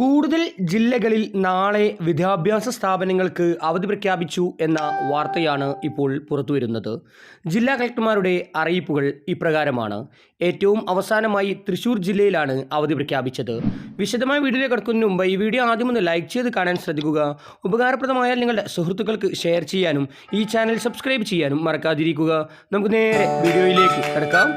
കൂടുതൽ ജില്ലകളിൽ നാളെ വിദ്യാഭ്യാസ സ്ഥാപനങ്ങൾക്ക് അവധി പ്രഖ്യാപിച്ചു എന്ന വാർത്തയാണ് ഇപ്പോൾ പുറത്തുവരുന്നത്. ജില്ലാ കളക്ടർമാരുടെ അറിയിപ്പുകൾ ഇപ്രകാരമാണ്. ഏറ്റവും അവസാനമായി തൃശൂർ ജില്ലയിലാണ് അവധി പ്രഖ്യാപിച്ചത്. വിശദമായ വീഡിയോ കടക്കുന്നതിന് മുമ്പ് ഈ വീഡിയോ ആദ്യം ഒന്ന് ലൈക്ക് ചെയ്ത് കാണാൻ ശ്രദ്ധിക്കുക. ഉപകാരപ്രദമായാൽ നിങ്ങളുടെ സുഹൃത്തുക്കൾക്ക് ഷെയർ ചെയ്യാനും ഈ ചാനൽ സബ്സ്ക്രൈബ് ചെയ്യാനും മറക്കാതിരിക്കുക. നമുക്ക് നേരെ വീഡിയോയിലേക്ക് കിടക്കാം.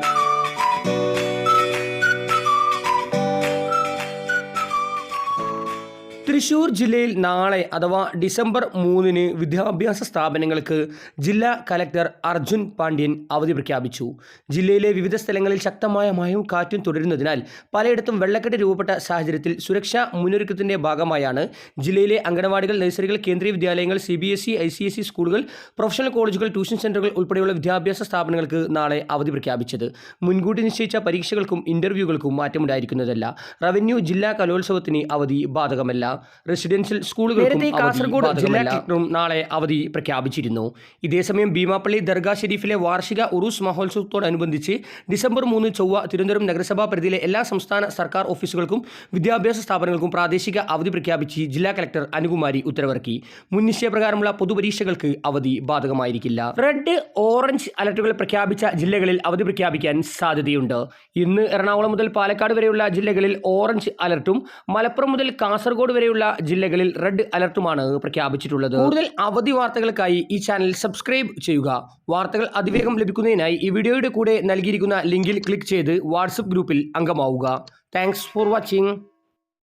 തൃശൂർ ജില്ലയിൽ നാളെ അഥവാ ഡിസംബർ മൂന്നിന് വിദ്യാഭ്യാസ സ്ഥാപനങ്ങൾക്ക് ജില്ലാ കലക്ടർ അർജുൻ പാണ്ഡ്യൻ അവധി പ്രഖ്യാപിച്ചു. ജില്ലയിലെ വിവിധ സ്ഥലങ്ങളിൽ ശക്തമായ മഴയും കാറ്റും തുടരുന്നതിനാൽ പലയിടത്തും വെള്ളക്കെട്ട് രൂപപ്പെട്ട സാഹചര്യത്തിൽ സുരക്ഷാ മുന്നൊരുക്കത്തിന്റെ ഭാഗമായാണ് ജില്ലയിലെ അംഗനവാടികൾ നഴ്സറികൾ കേന്ദ്രീയ വിദ്യാലയങ്ങൾ C B S E I C S E സ്കൂളുകൾ പ്രൊഫഷണൽ കോളേജുകൾ ട്യൂഷൻ സെന്ററുകൾ ഉൾപ്പെടെയുള്ള വിദ്യാഭ്യാസ സ്ഥാപനങ്ങൾക്ക് നാളെ അവധി പ്രഖ്യാപിച്ചത്. മുൻകൂട്ടി നിശ്ചയിച്ച പരീക്ഷകൾക്കും ഇന്റർവ്യൂകൾക്കും മാറ്റമുണ്ടായിരിക്കുന്നതല്ല. റവന്യൂ ജില്ലാ കലോത്സവത്തിന് അവധി ബാധകമല്ല. റെസിഡൻഷ്യൽ സ്കൂളുകൾക്കും കാസർഗോഡ് ജില്ലാ കളക്ടറും നാളെ അവധി പ്രഖ്യാപിച്ചിരുന്നു. ഇതേസമയം ഭീമാപ്പള്ളി ദർഗാ ഷെരീഫിലെ വാർഷിക ഉറൂസ് മഹോത്സവത്തോടനുബന്ധിച്ച് ഡിസംബർ മൂന്ന് ചൊവ്വ തിരുവനന്തപുരം നഗരസഭാ പരിധിയിലെ എല്ലാ സംസ്ഥാന സർക്കാർ ഓഫീസുകൾക്കും വിദ്യാഭ്യാസ സ്ഥാപനങ്ങൾക്കും പ്രാദേശിക അവധി പ്രഖ്യാപിച്ച് ജില്ലാ കളക്ടർ അനുകുമാരി ഉത്തരവിറക്കി. മുൻ നിശ്ചയപ്രകാരമുള്ള പൊതുപരീക്ഷകൾക്ക് അവധി ബാധകമായിരിക്കില്ല. റെഡ് ഓറഞ്ച് അലർട്ടുകൾ പ്രഖ്യാപിച്ച ജില്ലകളിൽ അവധി പ്രഖ്യാപിക്കാൻ സാധ്യതയുണ്ട്. ഇന്ന് എറണാകുളം മുതൽ പാലക്കാട് വരെയുള്ള ജില്ലകളിൽ ഓറഞ്ച് അലർട്ടും മലപ്പുറം മുതൽ കാസർഗോഡ് വരെയുള്ള ജില്ലകളിൽ റെഡ് അലർട്ടുമാണ് പ്രഖ്യാപിച്ചിട്ടുള്ളത്. കൂടുതൽ അവധി വാർത്തകൾക്കായി ഈ ചാനൽ സബ്സ്ക്രൈബ് ചെയ്യുക. വാർത്തകൾ അതിവേഗം ലഭിക്കുന്നതിനായി ഈ വീഡിയോയുടെ കൂടെ നൽകിയിരിക്കുന്ന ലിങ്കിൽ ക്ലിക്ക് ചെയ്ത് വാട്സപ്പ് ഗ്രൂപ്പിൽ അംഗമാവുക. Thanks for watching.